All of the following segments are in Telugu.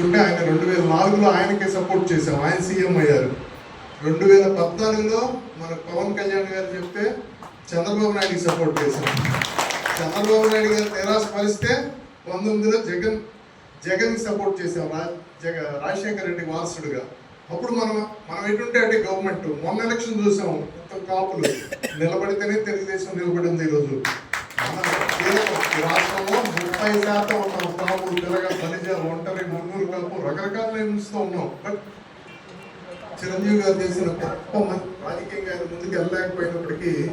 చూసుకుంటే ఆయన రెండు వేల నాలుగులో ఆయనకే సపోర్ట్ చేశాం. ఆయన సీఎం అయ్యారు. రెండు వేల పద్నాలుగులో మన పవన్ కళ్యాణ్ గారు చెప్తే చంద్రబాబు నాయుడుకి సపోర్ట్ చేశాం. చంద్రబాబు నాయుడు గారు నిరాశపరిస్తే పంతొమ్మిదిలో జగన్ జగన్కి సపోర్ట్ చేసాం రా జగ రాజశేఖర రెడ్డి వారసుడుగా. అప్పుడు మనం మనం ఎటుంటే అంటే గవర్నమెంట్ మొన్న ఎలక్షన్ చూసాం. మొత్తం కాపులు. నిలబడితేనే తెలుగుదేశం నిలబడింది ఈరోజు. మన బట్ చిరంజీవి గారు చేసిన గొప్ప రాజకీయంగా ఆయన ముందుకు వెళ్ళలేకపోయినప్పటికీ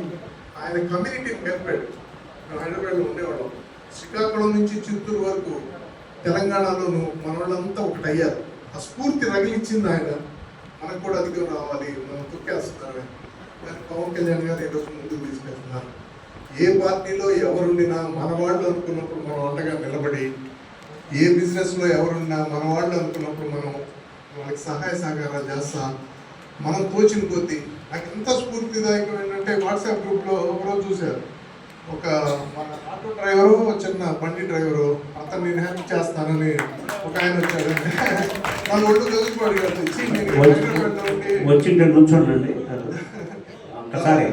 ఆయన కమ్యూనిటీని నిలిపాడు మేము హైదరాబాద్లో ఉండేవాళ్ళం. శ్రీకాకుళం నుంచి చిత్తూరు వరకు తెలంగాణలోను మన వాళ్ళంతా ఆ స్ఫూర్తి రగిలిచ్చింది ఆయన. మనకు కూడా అధికం రావాలి. మనం తొక్కేస్తున్నారు మరి పవన్ కళ్యాణ్ గారు ఈరోజు ముందుకు తీసుకెళ్తున్నారు. ఏ పార్టీలో ఎవరుండినా మన వాళ్ళు అనుకున్నప్పుడు మనం అండగా నిలబడి ఏ బిజినెస్లో ఎవరున్నా మన వాళ్ళు అనుకున్నప్పుడు మనం వాళ్ళకి సహాయ సహకారాలు చేస్తా. మనం తోచిన కొద్దీ నాకు ఎంత స్ఫూర్తిదాయకం ఏంటంటే వాట్సాప్ గ్రూప్లో ఒకరోజు చూశారు. ఒక మన ఆటో డ్రైవరు చిన్న బండి డ్రైవరు అతను నేను హెల్ప్ చేస్తానని ఒక ఆయన వచ్చాడు. మన ఒళ్ళు ఉండి వచ్చింటే నుంచోండి ఒకసారి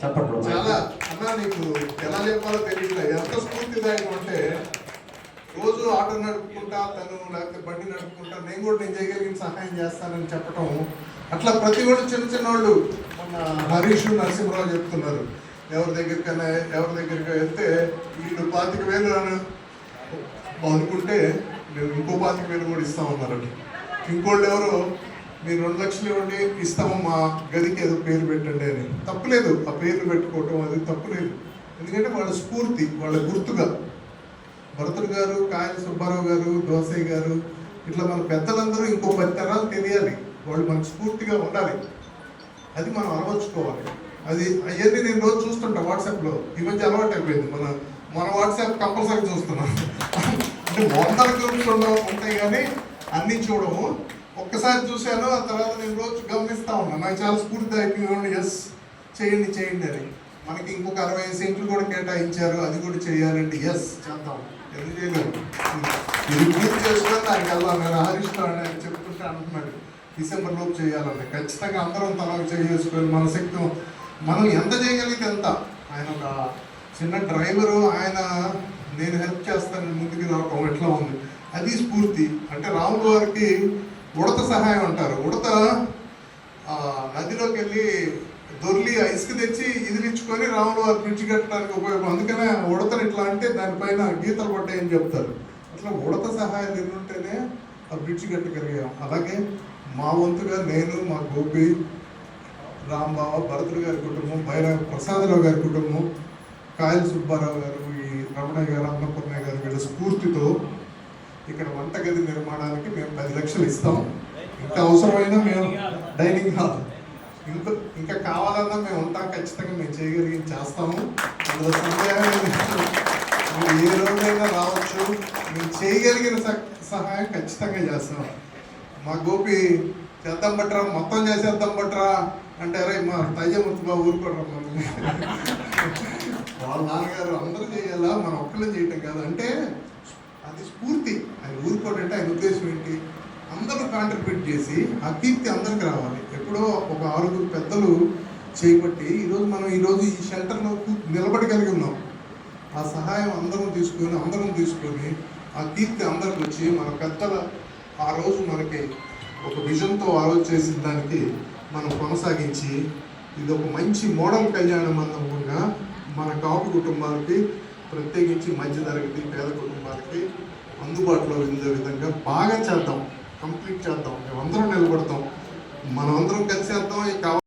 చప్పట్లు చాలా అన్నా నీకు ఎలా చెప్పాలో తెలియట్లే ఎంత స్ఫూర్తిదాయకం అంటే రోజు ఆటో నడుపుకుంటా తను లేకపోతే బండి నడుపుకుంటా నేను కూడా నేను చేయగలిగిన సహాయం చేస్తానని చెప్పటం. అట్లా ప్రతి కూడా చిన్న చిన్న వాళ్ళు మొన్న హరీష్ నరసింహరావు చెప్తున్నారు. ఎవరి దగ్గరికైనా ఎవరి దగ్గరికి వెళ్తే వీళ్ళు పాతిక వేలు అని అనుకుంటే నేను ఇంకో పాతిక వేలు కూడా ఇస్తామన్నారండి ఇంకోళ్ళు ఎవరు మీరు రెండు లక్షలు ఇవ్వండి ఇస్తాము మా గదికి ఏదో పేరు పెట్టండి అని. తప్పులేదు. ఆ పేర్లు పెట్టుకోవటం అది తప్పులేదు. ఎందుకంటే వాళ్ళ స్ఫూర్తి వాళ్ళ గుర్తుగా. భరతుడు గారు కాయల సుబ్బారావు గారు దోసయ్య గారు ఇట్లా మన పెద్దలందరూ ఇంకో పది తరాలు తెలియాలి. వాళ్ళు మనకు స్ఫూర్తిగా ఉండాలి. అది మనం అలవర్చుకోవాలి. అది అవన్నీ నేను రోజు చూస్తుంటా వాట్సాప్లో ఈ మధ్య అలవాటు అయిపోయింది. మన మన వాట్సాప్ కంపల్సరీ చూస్తున్నాం. అంటే వందల గ్రూప్స్ ఉండవు ఉంటాయి కానీ అన్నీ చూడము. ఒక్కసారి చూశాను ఆ తర్వాత నేను రోజు గమనిస్తూ ఉన్నాను నాకు చాలా స్ఫూర్తిదాయకంగా ఎస్ చేయండి చేయండి అని. మనకి ఇంకొక అరవై సెంట్లు కూడా కేటాయించారు. అది కూడా చేయాలండి ఎస్ చేద్దాం. ఎందుకు ఇది పూర్తి చేసుకొని దానికి వెళ్ళాలి నేను అని చెప్పుకుంటే అంటున్నాడు డిసెంబర్ లోపు చేయాలని ఖచ్చితంగా అందరం తలకు చేసుకొని మన శక్తి మనం ఎంత చేయగలిగితే ఎంత ఆయన ఒక చిన్న డ్రైవరు ఆయన నేను హెల్ప్ చేస్తాను ముందుకు రావటం ఎట్లా ఉంది? అది స్ఫూర్తి. అంటే రాముల వారికి ఉడత సహాయం అంటారు. ఉడత నదిలోకి వెళ్ళి దొర్లి ఇసుక తెచ్చి ఇదిలించుకొని రాముడు వారి బ్రిడ్జ్ కట్టడానికి ఉపయోగం అందుకనే ఉడతలు ఉడతను ఇట్లా అంటే దానిపైన గీతలు పడ్డాయని చెప్తారు. అట్లా ఉడత సహాయం ఎన్నుంటేనే ఆ బ్రిడ్జ్ కట్టగలిగాం. అలాగే మా వంతుగా నేను మా గోపి రాంబావ భరతుడు గారి కుటుంబం బైరా ప్రసాదరావు గారి కుటుంబం కాయల సుబ్బారావు గారు ఈ రమణయ్య గారు అన్నపూర్ణయ్య గారు వీళ్ళ స్ఫూర్తితో ఇక్కడ వంటగది నిర్మాణానికి మేము పది లక్షలు ఇస్తాం. ఇంకా అవసరమైనా మేము డైనింగ్ హాల్ ఇంకా ఇంకా కావాలన్నా మేము ఉంటాం ఖచ్చితంగా మేము చేయగలిగి చేస్తాము. అందులో సందేహం ఏ రోజైనా రావచ్చు. మేము చేయగలిగిన సహ- సహాయం ఖచ్చితంగా చేస్తాం. మా గోపి చేద్దాం బట్రా మొత్తం చేసేద్దాం బట్రా అంటే అరే మా తయ్య బాబు ఊరుకోవడం వాళ్ళ నాన్నగారు అందరూ చేయాలా? మనం ఒక్కళ్ళు చేయటం కాదు. అంటే అది స్ఫూర్తి. ఆయన అంటే ఆయన ఉద్దేశం ఏంటి? అందరూ కాంట్రిబ్యూట్ చేసి ఆ కీర్తి అందరికి రావాలి. ఎప్పుడో ఒక ఆరుగురు పెద్దలు చేయబట్టి ఈరోజు మనం ఈరోజు ఈ షెల్టర్లో నిలబడి నిలబడగలిగి ఉన్నాం ఆ సహాయం అందరం తీసుకొని అందరం తీసుకొని ఆ కీర్తి అందరికి వచ్చి మన పెద్దల ఆ రోజు మనకి ఒక విజన్తో ఆలోచన చేసిన దానికి మనం కొనసాగించి ఇది ఒక మంచి మోడల్ కళ్యాణ మండపంగా మన కాపు కుటుంబాలకి ప్రత్యేకించి మధ్యతరగతి పేద కుటుంబాలకి అందుబాటులో ఉండే విధంగా బాగా చేద్దాం. కంప్లీట్ చేద్దాం. మేమందరం నిలబడతాం. మనమందరం కలిసి చేద్దాం